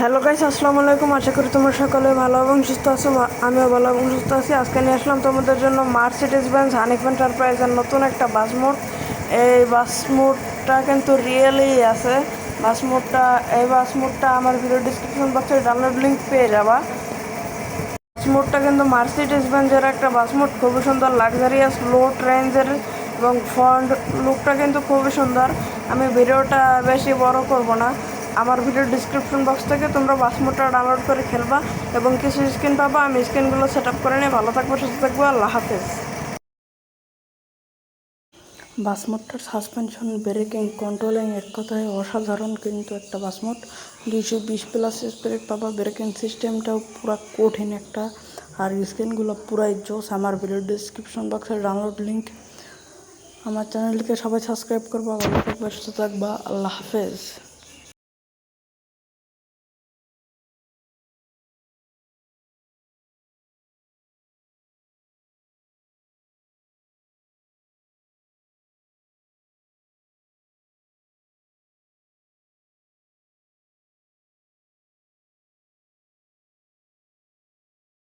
Hello guys আসসালামু আলাইকুম আশা করি তোমরা সকলে ভালো এবং সুস্থ আছো। আমিও ভালো এবং সুস্থ আছি। আজকে নিয়ে আসলাম তোমাদের জন্য মার্সিডিজ বেঞ্জ হানিফ এন্টারপ্রাইজের নতুন একটা বাস মোড। এই বাস মোডটা কিন্তু রিয়েলি আছে। বাস মোডটা এই বাস মোডটা আমার ভিডিও ডিসক্রিপশন বক্সে ডাউনলোড লিঙ্ক পেয়ে যাবা। বাস মোডটা কিন্তু মার্সিডিজ বেঞ্জের একটা বাস মোড। খুবই সুন্দর লাক্সারিয়াস লো রেঞ্জের এবং ফ্রন্ট লুকটা কিন্তু খুবই সুন্দর। আমি ভিডিওটা বেশি বড় করব না। আমার ভিডিও ডিসক্রিপশন বক্স থেকে তোমরা বাস মোডটা ডাউনলোড করে খেলবা এবং কিছু স্ক্রিন পাবা। আমি স্ক্রিনগুলো সেট আপ করে নিয়ে ভালো থাকব, সুস্থ থাকব। আল্লাহ হাফেজ। বাস মোডটার সাসপেনশন ব্রেকিং কন্ট্রোলিং এক কথায় অসাধারণ কিন্তু একটা বাসমোট দুইশো বিশ প্লাস স্পিরিট পাবা। ব্রেকিং সিস্টেমটাও পুরো কঠিন একটা। আর স্ক্রিনগুলো পুরাই জোস। আমার ভিডিও ডিসক্রিপশন বক্সে ডাউনলোড লিঙ্ক আমার চ্যানেলটিকে সবাই সাবস্ক্রাইব করবা, ভালো থাকবা, সুস্থ থাকবা। আল্লাহ হাফেজ।